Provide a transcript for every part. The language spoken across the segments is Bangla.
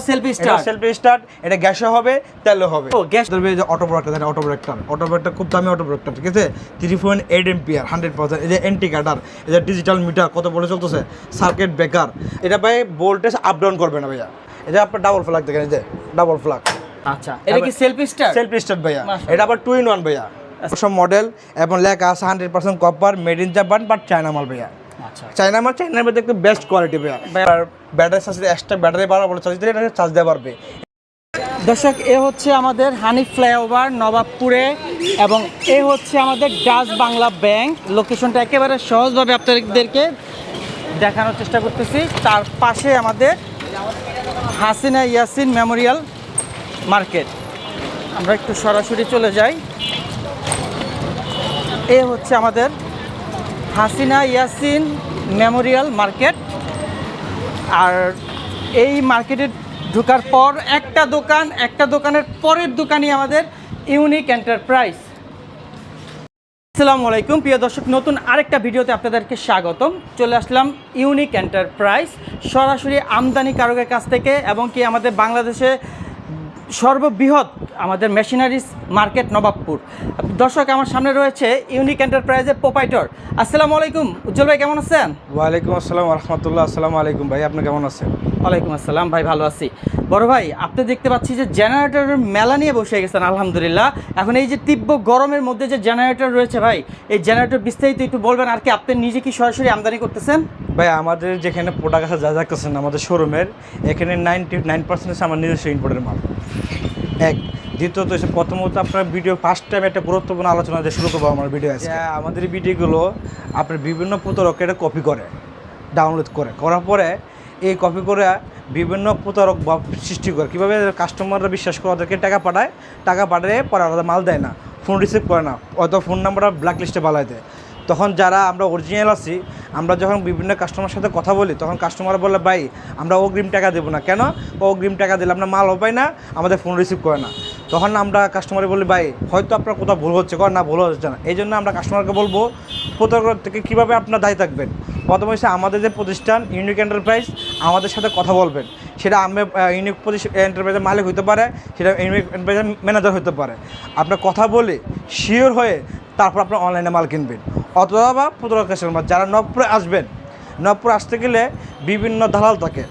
সেলফি স্টার্ট সেলফি স্টার্ট এটা গ্যাসে হবে তেলে হবে। ও, গ্যাস- ধরবে যে অটো ব্রেকটা অটো ব্রেকটা অটো ব্রেকটা খুব দামি অটো ব্রেকটা ঠিক আছে? Three point eight ampere hundred percent এই যে এন্টি কাটার এই যে ডিজিটাল মিটার কত বলে চলতেছে? সার্কিট ব্রেকার এটা ভাই ভোল্টেজ আপ ডাউন করবে না ভাইয়া। যে আপনার ডাবল ফ্লাগ দেখেন এই যে ডাবল আচ্ছা এটা কি সেলফি স্টার্ট সেলফি স্টার্ট ভাইয়া। এটা আবার টু ইন ওয়ান ভাইয়া। সব মডেল এবং লেখা আছে hundred percent copper made in Japan but China মাল ভাইয়া। আচ্ছা চায়না মাল চায়নার মধ্যে একটু best quality battery charge extra battery বাড়া বলে চার্জ দিলে এটা চার্জ দেওয়া পারবে দর্শক এ হচ্ছে আমাদের হানি ফ্লাইওভার নবাবপুরে এবং এ হচ্ছে আমাদের ডাচ বাংলা ব্যাংক। লোকেশনটা একেবারে সহজভাবে আপনাদেরকে দেখানোর চেষ্টা করতেছি। তার পাশে আমাদের হাসিনা ইয়াসিন মেমোরিয়াল মার্কেট। আমরা একটু সরাসরি চলে যাই। এ হচ্ছে আমাদের হাসিনা ইয়াসিন মেমোরিয়াল মার্কেট। আর এই মার্কেটে ঢোকার পর একটা দোকান, একটা দোকানের পরের দোকানই আমাদের ইউনিক এন্টারপ্রাইজ। আসসালামু আলাইকুম, প্রিয় দর্শক, নতুন আরেকটা ভিডিওতে আপনাদেরকে স্বাগতম। চলে আসলাম ইউনিক এন্টারপ্রাইজ, সরাসরি আমদানি কারকের কাছ থেকে, এবং কি আমাদের বাংলাদেশে সর্ববৃহৎ আমাদের মেশিনারিজ মার্কেট নবাবপুর। দর্শক আমার সামনে রয়েছে ইউনিক এন্টারপ্রাইজের প্রোপাইটর। আসসালামু আলাইকুম। উজ্জ্বল ভাই কেমন আছেন? ওয়ালাইকুম আসসালাম রহমতুল্লাহ আসসালামু আলাইকুম ভাই আপনি কেমন আছেন? ওয়ালাইকুম আসসালাম ভাই ভালো আছি। বড় ভাই আপনি দেখতে পাচ্ছি যে জেনারেটরের মেলা নিয়ে বসে গেছেন আলহামদুলিল্লাহ। এখন এই যে তীব্র গরমের মধ্যে যে জেনারেটর রয়েছে ভাই এই জেনারেটর বিস্তারিত একটু বলবেন আর কি আপনি নিজে কি সরাসরি আমদানি করতেছেন? ভাই, আমাদের যেখানে প্রোডাক্ট আছে, যা যা করছেন আমাদের শোরুমের এখানে নাইনটি নাইন পার্সেন্ট আমার নিজস্ব ইম্পোর্টের মাল। এক। দ্বিতীয়ত হচ্ছে, প্রথমত আপনার ভিডিও ফার্স্ট টাইম একটা গুরুত্বপূর্ণ আলোচনা শুরু করব আমার ভিডিও আছে আমাদের ভিডিওগুলো আপনার বিভিন্ন প্রতারক এটা কপি করে ডাউনলোড করে। করার পরে এই কপি করে বিভিন্ন প্রতারক বা সৃষ্টি করে। কীভাবে কাস্টমাররা বিশ্বাস করে, ওদেরকে টাকা পাঠায়? টাকা পাঠায় পরে ওরা মাল দেয় না ফোন রিসিভ করে না অত ফোন নাম্বারটা ব্ল্যাক লিস্টে দেয়। তখন যারা আমরা অরিজিনাল আছি, আমরা যখন বিভিন্ন কাস্টমার সাথে কথা বলি, তখন কাস্টমার বলে, ভাই, আমরা অগ্রিম টাকা দেবো না। কেন? অগ্রিম টাকা দিলে আমরা মাল পাই না, আমাদের ফোন রিসিভ করে না। তখন আমরা কাস্টমারে বলি, ভাই, হয়তো আপনার কোথাও ভুল হচ্ছে। কর না, ভুল হচ্ছে না। এই জন্য আমরা কাস্টমারকে বলব, প্রতারক থেকে কীভাবে আপনার দায়ী থাকবেন? প্রথম হচ্ছে আমাদের যে প্রতিষ্ঠান ইউনিক এন্টারপ্রাইজ আমাদের সাথে কথা বলবেন। সেটা আমি ইউনিক এন্টারপ্রাইজের মালিক হতে পারে, সেটা ইউনিক এন্টারপ্রাইজের ম্যানেজার হতে পারে। আপনার কথা বলে শিওর হয়ে তারপর আপনার অনলাইনে মাল কিনবেন। অথবা প্রতারক কাস্টমার যারা নবপুরে আসবেন, নবপুরে আসতে গেলে বিভিন্ন দালাল থাকে,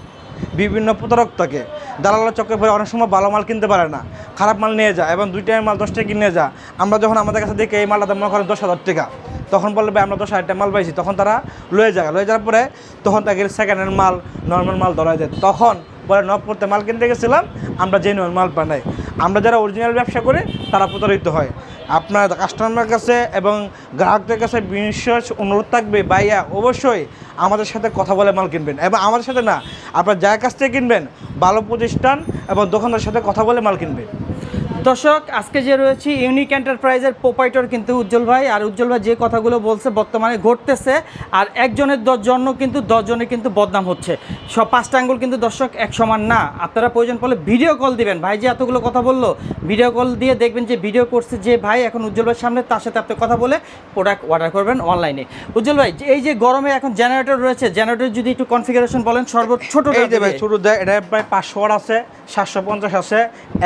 বিভিন্ন প্রতারক থাকে। দালালের চক্করে পরে অনেক সময় ভালো মাল কিনতে পারে না, খারাপ মাল নিয়ে যায় এবং দুই টাইম মাল দশ টাকা কিনে যা আমরা যখন আমাদের কাছে দেখি এই মালটা মনে করেন দশ হাজার টাকা, তখন বলবে আমরা দশ হাজার মাল পাইছি। তখন তারা লয়ে যায়। লয়ে যাওয়ার পরে তখন তাকে সেকেন্ড হ্যান্ড মাল নর্মাল মাল ধরা যায় তখন বলে, নবপুরতে মাল কিনতে গেছিলাম, আমরা জেনুয়ান মাল বানাই। আমরা যারা অরিজিনাল ব্যবসা করে, তারা প্রতারিত হয়। আপনার কাস্টমারের কাছে এবং গ্রাহকদের কাছে বিশ্বাস অনুরোধ থাকবে বাইয়া অবশ্যই আমাদের সাথে কথা বলে মাল কিনবেন। এবং আমাদের সাথে না, আপনার যার কাছ থেকে কিনবেন, ভালো প্রতিষ্ঠান এবং দোকানদার সাথে কথা বলে মাল কিনবেন। দর্শক আজকে যে রয়েছে ইউনিক এন্টারপ্রাইজের প্রোপাইটর কিন্তু উজ্জ্বল ভাই আর উজ্জ্বল ভাই যে কথাগুলো বলছে বর্তমানে ঘটতেছে আর একজনের দশ জন্য কিন্তু দশজনের কিন্তু বদনাম হচ্ছে। সব পাঁচটা আঙ্গুল কিন্তু দর্শক এক সমান না। আপনারা প্রয়োজন পড়লে ভিডিও কল দিবেন। ভাই যে এতগুলো কথা বলল ভিডিও কল দিয়ে দেখবেন যে ভিডিও করছে যে ভাই এখন উজ্জ্বল ভাইয়ের সামনে তার সাথে আপনি কথা বলে প্রোডাক্ট অর্ডার করবেন অনলাইনে উজ্জ্বল ভাই যে এই যে গরমে এখন জেনারেটর রয়েছে জেনারেটর যদি একটু কনফিগারেশন বলেন সর্বোচ্চ ছোট ছোটো দেয় এটা প্রায় পাঁচশো আছে সাতশো পঞ্চাশ আছে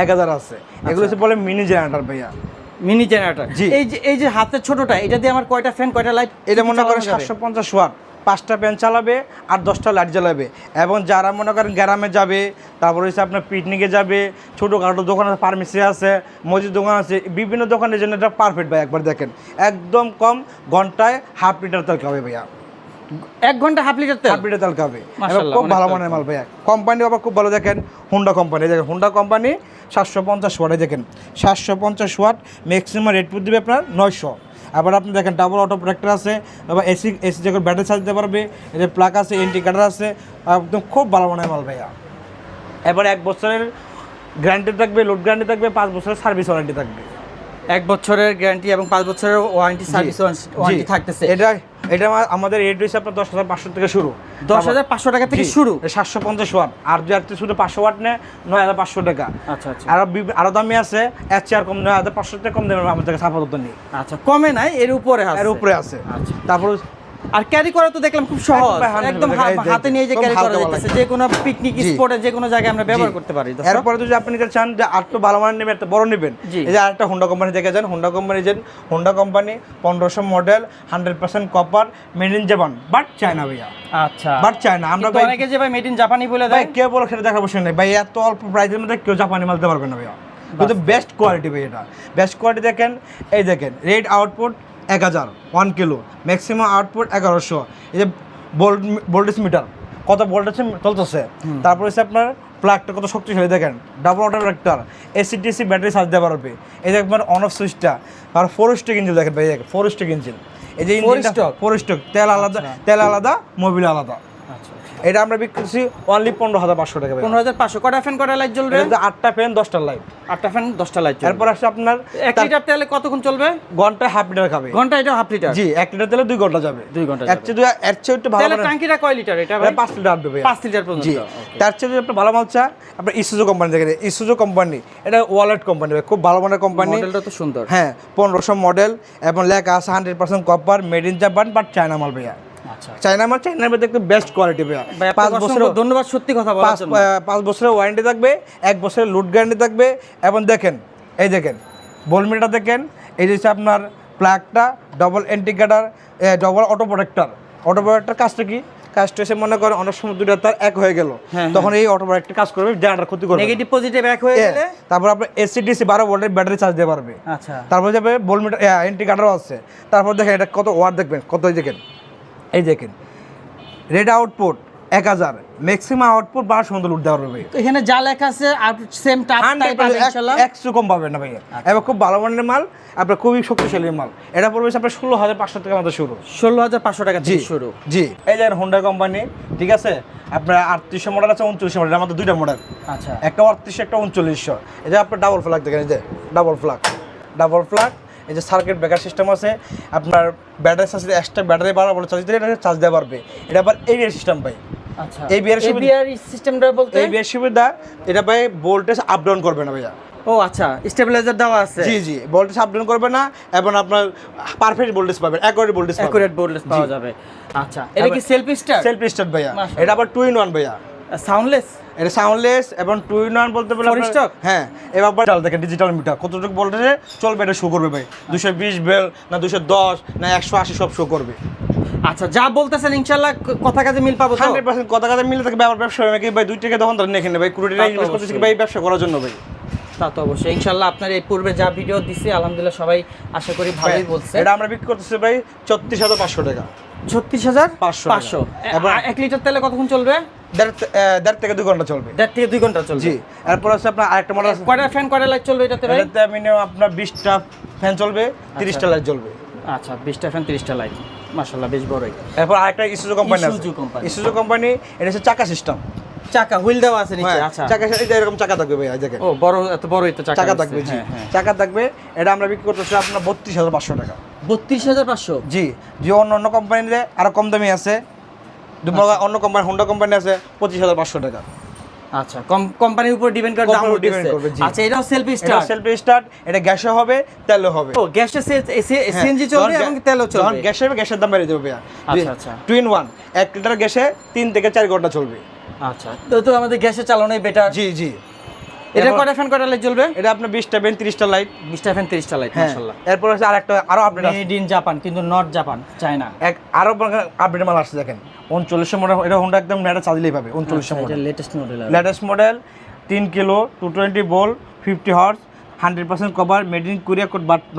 এক হাজার আছে। এগুলো হচ্ছে বলে মিনি জেনারেটার ভাইয়া। মিনি জেনারেটর জি। এই যে এই যে হাতের ছোটটা এটা দিয়ে আমার কয়টা ফ্যান কয়টা লাইট এটা মনে করেন সাতশো পঞ্চাশ ওয়াট। পাঁচটা ফ্যান চালাবে আর দশটা লাইট জ্বালাবে। এবং যারা মনে করেন গ্রামে যাবে তারপর হচ্ছে আপনার পিকনিকে যাবে ছোটোখাটো দোকান আছে ফার্মেসি আছে মসজিদ দোকান আছে বিভিন্ন দোকানের জন্য এটা পারফেক্ট ভাই একবার দেখেন। একদম কম ঘন্টায় হাফ লিটার তেল খাবে ভাইয়া। এক ঘণ্টা হাফ লিটার তেল। হাফ লিটার তেল খাবে। মাশাআল্লাহ, খুব ভালো মানের মাল ভাইয়া। কোম্পানি আবার খুব ভালো দেখেন হুন্ডা কোম্পানি। দেখেন হুন্ডা কোম্পানি সাতশো পঞ্চাশ ওয়াটে দেখেন সাতশো পঞ্চাশ ওয়াট ম্যাক্সিমাম রেট দিবে আপনার নয়শো। আবার আপনি দেখেন ডাবল অটো প্রোটেক্টর আছে আবার এসি এসি যখন ব্যাটারি চার্জ দিতে পারবে এদের প্লাগ আছে এন্টি কাটার আছে একদম খুব ভালো মানের মাল ভাইয়া। এবার এক বছরের গ্যারান্টি থাকবে লোড গ্যারান্টি থাকবে পাঁচ বছরের সার্ভিস ওয়ারেন্টি থাকবে। এক বছরের গ্যারান্টি এবং পাঁচ বছরের ওয়ারেন্টি সার্ভিস ওয়ারেন্টি থাকতেছে। এটা এটা আমাদের রেট রয়েছে আপনার দশ হাজার পাঁচশো থেকে শুরু। দশ হাজার পাঁচশো টাকা থেকে শুরু? সাতশো পঞ্চাশ ওয়াট। আর যদি শুধু পাঁচশো ওয়াট নেয় নয় হাজার পাঁচশো টাকা। আচ্ছা আচ্ছা। আরও আরও দামি আছে এর চেয়ে আর কম নয় হাজার পাঁচশো টাকা কম দামে আমাদের কাছে আপাতত নেই। আচ্ছা কমে নাই এর উপরে এর উপরে আছে। আচ্ছা। তারপর আর ক্যারি করা তো দেখলাম খুব সহজ। একদম হাতে নিয়ে যে ক্যারি করা যাচ্ছে যে কোনো পিকনিক স্পটে যে কোনো জায়গায় আমরা ব্যবহার করতে পারি। এরপরে যদি আপনি চান যে আর একটু ভালো মানের নেবেন একটা বড় নেবেন এই যে আরেকটা হোন্ডা কোম্পানি থেকে যান। হোন্ডা কোম্পানি যান হোন্ডা কোম্পানি পনেরোশো model hundred percent copper made in Japan but China ভাইয়া। আচ্ছা। বাট চায়না আমরা অনেকে যে ভাই মেড ইন জাপানি বলে ভাই দেয়। কেউ বলো সেটা দেখার বসে নেই। ভাই এত অল্প প্রাইসের মধ্যে কেউ জাপানি মাল দিতে পারবে না ভাইয়া। কিন্তু বেস্ট কোয়ালিটি ভাই এটা। বেস্ট কোয়ালিটি দেখেন এই দেখেন রেড আউটপুট এক হাজার ওয়ান কিলো ম্যাক্সিমাম আউটপুট এগারোশো। এই যে বোল্ট ভোল্টেজ মিটার কত ভোল্টেজ চলতেছে। তারপর হচ্ছে আপনার প্লাগটা কত শক্তিশালী দেখেন ডাবল ওয়াটার প্লাগটার এসিটিসি ব্যাটারি চার্জ দেওয়া পারবে। এই যে আপনার অন অফ সুইচটা আর ফোর স্টক ইঞ্জিন দেখেন ভাই ফোর স্টক ইঞ্জিন এই যে ফোর স্টক তেল আলাদা তেল আলাদা মোবিল আলাদা। আচ্ছা এটা আমরা বিক্রি করছি অনলি পনেরো হাজার পাঁচশো টাকা পনেরো হাজার পাঁচশো। কটা ফ্যান কটা লাইট জ্বলবে? আটটা ফ্যান দশটা লাইট আটটা ফ্যান দশটা লাইট তারপর আসছে আপনার এক লিটার তেলে কতক্ষণ চলবে? ঘন্টায় হাফ লিটার খাবে। ঘণ্টা এটা হাফ লিটার জি এক লিটার তেলে দুই ঘণ্টা যাবে। দুই ঘণ্টা এর চেয়ে এর চেয়ে একটু ভালো তেলের মানের- ট্যাঙ্কিটা কয় লিটার এটা পাঁচ লিটার দেবে পাঁচ লিটার পর্যন্ত। জি তার চেয়ে যদি আপনি ভালো মাল চা আপনার ইসুজো কোম্পানি দেখেন। ইসুজো কোম্পানি এটা ওয়ালেট কোম্পানি খুব ভালো মানের কোম্পানি মডেলটা তো সুন্দর। হ্যাঁ পনেরোশো মডেল এবং লেখা আছে hundred percent copper made in Japan but China মাল ভাইয়া। চায়না মাল চায়নার মধ্যে একটু বেস্ট কোয়ালিটি পাঁচ পাঁচ বছর বছর ধন্যবাদ সত্যি কথা পাঁচ বছরের ওয়ারেন্টি থাকবে এক বছরের লুট গ্যারান্টি থাকবে এবং দেখেন এই দেখেন বলমিটা দেখেন এই যে আপনার প্লাগটা double এন্টিকেটার double auto protector auto protector কাজটা কি? কাজটা এসে মনে করেন অনেক সময় দুটো তার এক হয়ে গেল হ্যাঁ, তখন এই অটো প্রোটেক্টর কাজ করবে জানাটার ক্ষতি করবে নেগেটিভ পজিটিভ এক হয়ে হ্যাঁ, গেলে? তারপর আপনার এসি ডিসি বারো ভোল্টের ব্যাটারি চার্জ দিতে পারবে আচ্ছা। তারপর যাবে বলমিটার এন্টিকেটারও আছে। তারপর দেখেন এটা কত ওয়াট দেখবেন কত দেখেন। এই দেখেন রেড আউটপুট এক হাজার ম্যাক্সিমাম আউটপুট বারোশো মতো লুট দেওয়া তো এখানে যা লেখা আছে সেম একশো কম পাবেন না ভাইয়া। এবার খুব ভালো মানের মাল আপনার খুবই শক্তিশালী মাল। এটা পড়বে আপনার ষোলো হাজার পাঁচশো টাকা মতো শুরু। ষোলো হাজার পাঁচশো টাকা জি শুরু। জি। এই যে হোন্ডা কোম্পানি ঠিক আছে? আপনার আটত্রিশশো মডেল আছে উনচল্লিশশো মডেল আমাদের দুইটা মডেল আচ্ছা। একটা আটত্রিশশো একটা উনচল্লিশশো। এটা আপনার ডাবল ফ্লাগ দেখেন এই যে ডাবল ফ্লাগ ডাবল ফ্লাগ এই যে সার্কিট ব্রেকার সিস্টেম আছে আপনার ব্যাটারি চার্জ এক্সট্রা ব্যাটারি বাড়া বলে চার্জ দিলে এটা চার্জ দেওয়া পারবে এটা আবার এরিয়ার সিস্টেম পাই আচ্ছা এই বিয়ার সিস্টেমটা বলতে? এই বিয়ের সুবিধা এটা ভাই ভোল্টেজ আপ ডাউন করবে না ভাইয়া। ও আচ্ছা স্টেবিলাইজার দেওয়া আছে। জি জি ভোল্টেজ আপ ডাউন করবে না এবং আপনার পারফেক্ট ভোল্টেজ পাবেন অ্যাকুরেট ভোল্টেজ অ্যাকুরেট বোর্ডলেস পাওয়া যাবে। আচ্ছা এটা কি সেলফ স্টার্ট সেলফ স্টার্ট ভাইয়া এটা আবার টু ইন ওয়ান ভাইয়া। সাউন্ডলেস এটা সাউন্ডলেস এবং টু ইন ওয়ান বলতে পারলে হ্যাঁ এবার চাল দেখেন ডিজিটাল মিটার কতটুকু ভোল্টেজে চলবে এটা শো করবে ভাই? দুশো বিশ বেল না দুশো দশ না একশো আশি সব শো করবে। আচ্ছা যা বলতেছেন ইনশাআল্লাহ ক- কথা কাজে মিল পাবো হান্ড্রেড পার্সেন্ট কথা কথা মিলে থাকে ব্যাপার ব্যবসা নাকি? ভাই দুই টাকা তখন ভাই কুড়ি টাকা ইনভেস্ট করতেছি ভাই ব্যবসা করার জন্য ভাই? তা তো অবশ্যই। ইনশাআল্লাহ আপনার এই পূর্বে যা ভিডিও দিছে আলহামদুলিল্লাহ সবাই আশা করি ভালোই বলছে। এটা আমরা বিক্রি করতেছি ভাই ছত্রিশ হাজার পাঁচশো টাকা। ছত্রিশ হাজার পাঁচশো পাঁচশো। এক লিটার তেলে কতক্ষণ চলবে? দেড় থেকে দুই ঘণ্টা চলবে। দেড় থেকে দুই ঘণ্টা চলবে। জি এরপর আছে আপনার আরেকটা মডেল আছে। কয়টা ফ্যান কয়টা লাইট চলবে এটাতে ভাই? এটাতে মিনিমাম আপনার বিশটা ফ্যান চলবে তিরিশটা লাইট জ্বলবে আচ্ছা বিশটা ফ্যান তিরিশটা লাইট মাশাল্লাহ বেশ বড়ই। এরপর আরেকটা ইসুজু কোম্পানি আছে। Isuzu company। ইসুজু কোম্পানি এটা হচ্ছে চাকা সিস্টেম চাকা হুইল দেওয়া আছে নিচে আচ্ছা। চাকা এই এরকম চাকা থাকবে ভাই দেখেন। ও বড় এত বড়ই তো চাকা চাকা থাকবে জি। হ্যাঁ হ্যাঁ। চাকা থাকবে এটা আমরা বিক্রি করতেছি আপনার বত্রিশ হাজার পাঁচশো টাকা। বত্রিশ হাজার পাঁচশো? জি যে অন্য অন্য কোম্পানিতে আরও কম দামি আছে। অন্য কোম্পানি হোন্ডা কোম্পানি আছে পঁচিশ হাজার পাঁচশো টাকা। আচ্ছা কম কোম্পানির উপর ডিপেন্ড করে দাম উঠেছে। করবে, আচ্ছা এটাও সেলফ স্টার্ট সেলফ স্টার্ট এটা গ্যাসে হবে তেলও হবে। ও গ্যাসে হ্যাঁ, সিএনজি চলবে এবং তেলও চলবে। যখন গ্যাসে হবে গ্যাসের দাম বেড়ে যাবে আচ্ছা, আচ্ছা। টু ইন ওয়ান এক লিটার গ্যাসে তিন থেকে চার ঘণ্টা চলবে। আচ্ছা তো তো আমাদের গ্যাসে চালানোই বেটার জি জি। এটা কয়টা ফ্যান কয়টা লাইট জ্বলবে? এটা আপনার বিশটা ফ্যান তিরিশটা লাইট বিশটা ফ্যান তিরিশটা লাইট মাশাল্লাহ এরপর আছে আরেকটা আরও আপডেট আছে। মেড ইন জাপান কিন্তু নট জাপান চায়না এক আরও আপডেট মাল আসছে দেখেন। উনচল্লিশশো মডেল এটা হোন্ডা একদম নেটা চালিয়েই পাবে উনচল্লিশশো আচ্ছা, এটা model latest model latest model তিন kilo two twenty bowl fifty horse hundred percent cover made in Korea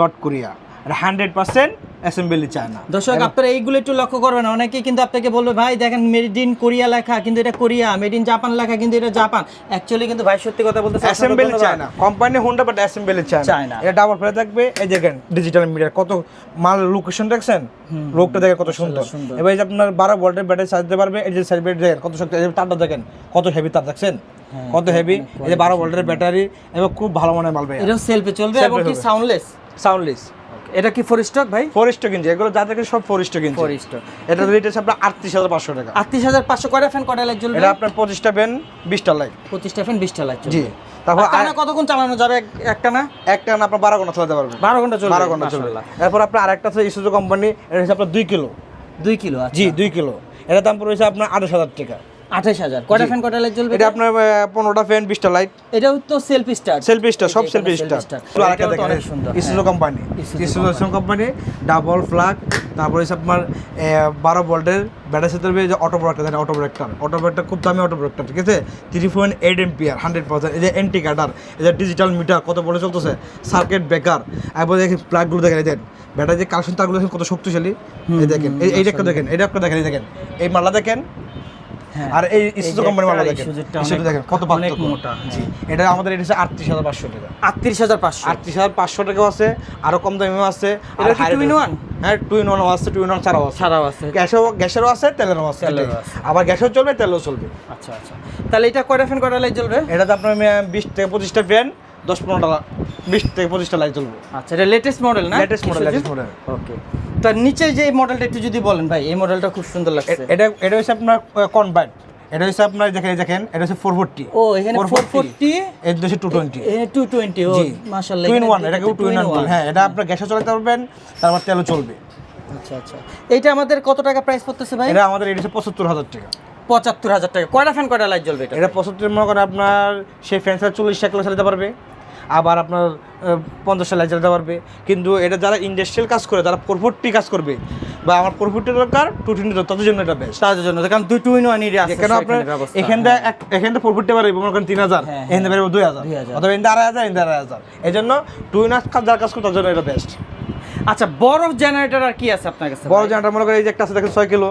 not Korea R hundred percent assembly China দর্শক আপনারা এইগুলো একটু লক্ষ্য করবেন। অনেকেই কিন্তু আপনাকে বলবে ভাই দেখেন মেড ইন কোরিয়া লেখা কিন্তু এটা কোরিয়া মেড ইন জাপান লেখা কিন্তু এটা জাপান অ্যাকচুয়ালি কিন্তু ভাই সত্যি কথা বলতে assembly China company Honda but assembly China China. এটা ডাবল ফ্লাই থাকবে। এই দেখেন ডিজিটাল মিডিয়া কত মাল লোকেশন দেখছেন? লোকটা দেখেন কত সুন্দর। এবার এই যে আপনার বারো ভোল্টের ব্যাটারি চার্জ দিতে পারবে এই যে সাইড দেখেন কত শক্তি তারটা দেখেন কত হেভি তার দেখছেন? হ্যাঁ, কত হেভি এই যে বারো ভোল্টের ব্যাটারি এবং খুব ভালো মানের মাল ভাই এটাও সেলফে চলবে এবং কি সাউন্ডলেস সাউন্ডলেস এটা কি ফোর স্টক ভাই? ফোর স্টক কিনছে এগুলো যা থেকে সব ফোর স্টক কিনছে ফোর স্টক এটা রেট আছে আপনার আটত্রিশ হাজার পাঁচশো টাকা। আটত্রিশ হাজার পাঁচশো কয়টা ফ্যান কয়টা লাইট জ্বলবে? এটা আপনার পঁচিশটা পেন বিশটা লাইট পঁচিশটা ফ্যান বিশটা লাইট জি। তারপর টানা কতক্ষণ চালানো যাবে? এক- একটা না একটা না আপনার বারো ঘণ্টা চালাতে পারবেন। বারো ঘণ্টা চলবে বারো ঘণ্টা চলবে। এরপর আপনার আরেকটা আছে ইসুজু কোম্পানি এটা হচ্ছে আপনার দুই কিলো। দুই কিলো আচ্ছা। জি দুই কিলো। এটা দাম পড়েছে আপনার আঠাশ হাজার টাকা। আঠাশ হাজার। কয়টা ফ্যান কয়টা লাইট জ্বলবে এটা আপনার পনেরোটা ফ্যান বিশটা লাইট এটাও তো সেলফ স্টার্ট সেলফি স্টার সব সেলফি স্টার অনেক সুন্দর, Isuzu. Company Isuzu company double flag তারপরে হচ্ছে আপনার বারো ভোল্টের ব্যাটারি সাথে যে অটো ব্রেকটা দেন অটো ব্রেকটার অটো ব্রেকটা খুব দামি অটো ব্রেকটা ঠিক আছে? Three point eight ampere hundred percent এই যে এন্টি কাটার এই যে ডিজিটাল মিটার কত বলে চলতেছে? সার্কিট ব্রেকার একবার দেখেন প্লাগগুলো দেখেন এই দেন ব্যাটারি যে কালেকশন তারগুলো দেখেন কত শক্তিশালী। এই দেখেন এই এই একটা দেখেন এটা একটা দেখেন এই দেখেন। এই মালা দেখেন। আর এই ইসুজু যে কোম্পানি মালা দেখেন। ইসুজু দেখেন কত অনেক মোটা, জি। এটা আমাদের এটা হচ্ছে আটত্রিশ হাজার পাঁচশো টাকা। আটত্রিশ হাজার পাঁচশো। আটত্রিশ হাজার পাঁচশো টাকাও আছে আরও কম দামিও আছে two in rate- one? হ্যাঁ টু ইন ওয়ানও আছে টু ইন ওয়ান ছাড়াও আছে। ছাড়াও আছে। গ্যাসও গ্যাসেরও আছে তেলেরও আছে। আবার গ্যাসও চলবে তেলও চলবে। আচ্ছা আচ্ছা। তাহলে এটা কয়টা ফ্যান কয়টা লাইট জ্বলবে? এটাতে আপনার বিশ থেকে পঁচিশটা ফ্যান দশ পনেরোটা বিশ থেকে পঁচিশটা লাইট চলবে আচ্ছা এটা লেটেস্ট মডেল না? Latest model, latest model। Okay তার নিচে যে মডেলটা একটু যদি বলেন ভাই এই মডেলটা খুব সুন্দর লাগছে। এটা এটা হচ্ছে আপনার কনভার্ট এটা হচ্ছে আপনার দেখেন দেখেন এটা হচ্ছে ফোর ফোরটি ও এখানে ফোর ফোরটি এটা হচ্ছে টু টোয়েন্টি টু টোয়েন্টি ও মাসাল্লাহ টু ইন ওয়ান এটাকে টু ওয়ান হ্যাঁ এটা আপনার গ্যাসও চালাতে পারবেন তারপর তেলও চলবে। আচ্ছা আচ্ছা। এইটা আমাদের কত টাকা প্রাইস পড়তেছে ভাই? এটা আমাদের এটা হচ্ছে পঁচাত্তর হাজার টাকা। পঁচাত্তর হাজার টাকা। কয়টা ফ্যান কয়টা লাইট জ্বলবে এটা এটা পঁচাত্তর মনে করেন আপনার সেই ফ্যান্সার চল্লিশ কিলো চালাতে পারবে। আবার আপনার পঞ্চাশ লাইট চালাতে পারবে কিন্তু এটা যারা ইন্ডাস্ট্রিয়াল কাজ করে তারা প্রফুটটি কাজ করবে। বা আমার প্রফুটটি দরকার টু টোয়েন্টি তাদের জন্য এটা বেস্ট তাদের জন্য কারণ দুই টু ইন ওয়ানের আছে কেন আপনার এখানটা এখানটা প্রফিটটা পারবে মনে করেন তিন হাজার। হ্যাঁ, এখানটা পারবে দুই হাজার। অথবা এখানটা আড়াই হাজার। এখানটা আড়াই হাজার এই জন্য টু ইন কাজ যারা কাজ করে তার জন্য এটা বেস্ট আচ্ছা বড় জেনারেটর আর কি আছে আপনার কাছে বড় জেনারেটর মনে করেন এই যে একটা আছে দেখেন ছয় কিলো।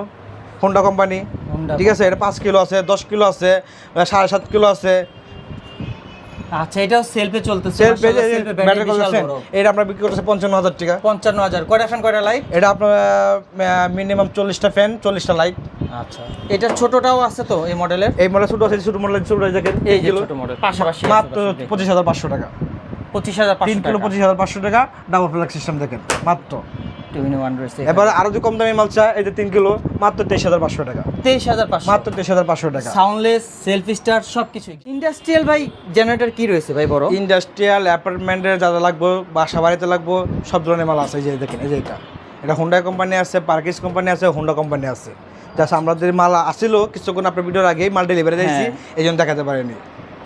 হোন্ডা কোম্পানি ঠিক আছে এটা পাঁচ কিলো আছে দশ কিলো আছে সাড়ে সাত কিলো আছে। আচ্ছা এটাও সেলফে চলতেছে সেলফ ব্যাটারি কনভার্সন এটা আমরা বিক্রি করতেছি পঞ্চান্ন হাজার টাকা। পঞ্চান্ন হাজার। কয়টা ফ্যান কয়টা লাইট এটা আপনার মিনিমাম চল্লিশটা ফ্যান চল্লিশটা লাইট আচ্ছা। এটা ছোটটাও আছে তো এই মডেলের এই মডেল ছোট আছে ছোট মডেল ছোট দেখেন এই যে ছোট মডেল পাশাপাশি মাত্র পঁচিশ হাজার পাঁচশো টাকা। পঁচিশ হাজার তিন কিলো পঁচিশ হাজার পাঁচশো টাকা ডাবল ফ্ল্যাগ সিস্টেম দেখেন মাত্র। ওয়ান রয়েছে এবার আরও যে কম দামি মাল চায় এই যে তিন কিলো মাত্র তেইশ হাজার পাঁচশো টাকা। তেইশ হাজার পাঁচশো। মাত্র তেইশ হাজার পাঁচশো টাকা। সাউন্ডলেস সেলফ স্টার সব কিছু ইন্ডাস্ট্রিয়াল ভাই জেনারেটর কি রয়েছে ভাই বড়? ইন্ডাস্ট্রিয়াল অ্যাপার্টমেন্টের যা যা লাগবে বাসা বাড়িতে লাগবো সব ধরনের মাল আছে এই যে দেখেন এই যে এটা। এটা হুন্ডা কোম্পানি আছে পার্কিস কোম্পানি আছে হুন্ডা কোম্পানি আছে। জাস্ট আমাদের মাল আসছিল কিছুক্ষণ আপনার ভিডিওর আগেই মাল ডেলিভারি দিয়েছি হ্যাঁ। এই জন্য দেখাতে পারিনি।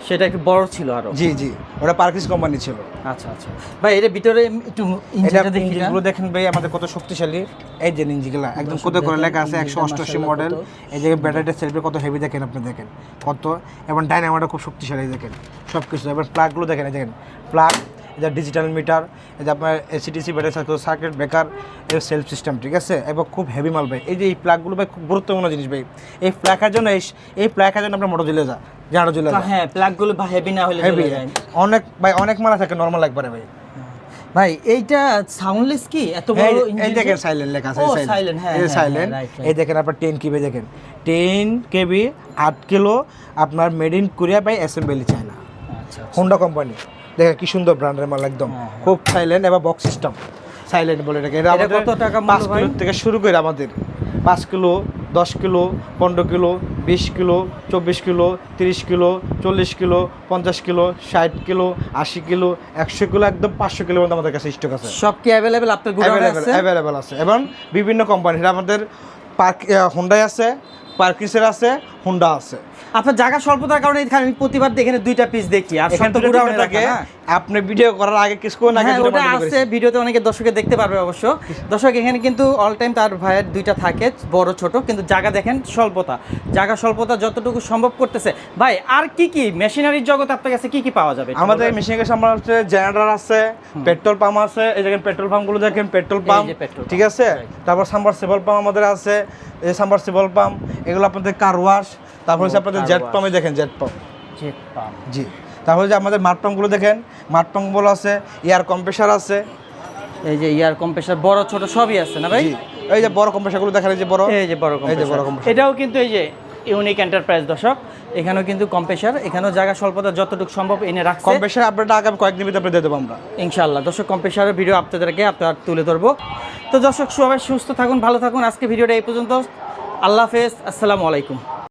সেটা একটু বড় ছিল আরও। জি জি। ওটা পার্কিস কোম্পানি ছিল। আচ্ছা আচ্ছা। ভাই এটা ভিতরে একটু এটা ইঞ্জিনটা দেখি? ইঞ্জিনগুলো দেখেন ভাই আমাদের কত শক্তিশালী। এই যে ইঞ্জিনগুলো একদম কত করে লেখা আছে একশো অষ্টআশি মডেল এই যে ব্যাটারিটা সেলফে কত হেভি দেখেন আপনি দেখেন। কত? এবং ডাইনামাটা খুব শক্তিশালী দেখেন। সব কিছু এবার প্লাগগুলো দেখেন এই দেখেন। প্লাগ এটা ডিজিটাল মিটার যে আপনার এসিটিসি ব্যাটারি সার্কিট ব্রেকার এর সেলফ সিস্টেম ঠিক আছে? এবং খুব হেভি মাল ভাই। এই যে এই প্লাগগুলো ভাই খুব গুরুত্বপূর্ণ জিনিস ভাই। এই প্লাগের জন্য এই প্লাগের জন্য আপনার মোটর জ্বলে যা। তা যা হ্যাঁ প্লাগগুলো হেভি না হলে হেভি অনেক ভাই অনেক মাল থাকে নর্মাল একবারে ভাই। ভাই এইটা সাউন্ডলেস কি? এত বড় এই দেখেন সাইলেন্ট লেখা আছে সাইলেন্ট হ্যাঁ, এই হ্যাঁ, সাইলেন্ট হ্যাঁ, right. এই দেখেন আপনার টেন কেবি দেখেন। টেন কেবি আট কিলো আপনার made in Korea by assembly China আচ্ছা হোন্ডা কোম্পানি দেখেন কি সুন্দর ব্র্যান্ডের মাল একদম। হ্যাঁ, হ্যাঁ। খুব সাইলেন্ট এবং বক্স সিস্টেম সাইলেন্ট বলে এটাকে। এটা কত টাকা পাঁচ? কিলো থেকে শুরু করে আমাদের। পাঁচ কিলো দশ কিলো পনেরো কিলো বিশ কিলো চব্বিশ কিলো তিরিশ কিলো চল্লিশ কিলো পঞ্চাশ কিলো ষাট কিলো আশি কিলো একশো কিলো একদম পাঁচশো কিলো মধ্যে আমাদের কাছে স্টক আছে। সব কি অ্যাভেলেবেল আপনার অ্যাভেলেবেল আছে? অ্যাভেলেবেল আছে। এবং বিভিন্ন কোম্পানির আমাদের পার্ক হুন্ডাই আছে পার্কিসের আছে হুন্ডা আছে। আপনার জায়গা স্বল্পতার কারণে এখানে আমি প্রতিবার এখানে দুইটা পিস দেখি। আর সব এখানে তো দুটো থাকে। আপনি ভিডিও করার আগে কিছুক্ষণ আগে হ্যাঁ ওটা আছে ভিডিওতে অনেকে দর্শকে দেখতে পারবে অবশ্য। দর্শক এখানে কিন্তু অল টাইম তার ভাইয়ের দুইটা থাকে বড় ছোট। কিন্তু জায়গা দেখেন স্বল্পতা। জায়গা স্বল্পতা যতটুকু সম্ভব করতেছে। ভাই আর কি কি মেশিনারির জগতে আপনার কাছে কি কি পাওয়া যাবে? আমাদের বলবেন? মেশিন কাছে আমার হচ্ছে জেনারেটর আছে পেট্রোল পাম্প আছে এই দেখেন পেট্রোল পাম্পগুলো দেখেন পেট্রোল পাম্প ঠিক আছে? তারপর সাম্বারসিবল পাম্প আমাদের আছে এই সাম্বারসিবল পাম্প এগুলো আপনাদের কার ওয়াশ তারপর হচ্ছে আপনাদের জেট wash। পাম্পে দেখেন জেট পাম্প Jet pump। জি। তারপরে যে আমাদের মাঠ পাম্পগুলো দেখেন মাঠ পাম্পগুলো আছে এয়ার কম্প্রেসার আছে। এই যে ইয়ার কম্প্রেসার বড় ছোট সবই আছে না ভাই? এই যে বড় কম্প্রেসারগুলো দেখেন এই যে বড়। এই যে বড় কম্প্রেসার এটাও কিন্তু এই যে ইউনিক এন্টারপ্রাইজ দর্শক। এখানেও কিন্তু কম্প্রেসার এখানেও জায়গা স্বল্পতা যতটুকু সম্ভব এনে রাখছে। কম্প্রেসার আপডেট আগামী কয়েকদিন ভিতরে আপনাদের দিয়ে দেবো আমরা। ইনশাআল্লাহ। দর্শক কম্প্রেসারের ভিডিও আপনাদেরকে আপনার তুলে ধরবো। তো দর্শক সবাই সুস্থ থাকুন ভালো থাকুন। আজকে ভিডিওটা এই পর্যন্ত। আল্লাহ হাফেজ। আসসালামু আলাইকুম।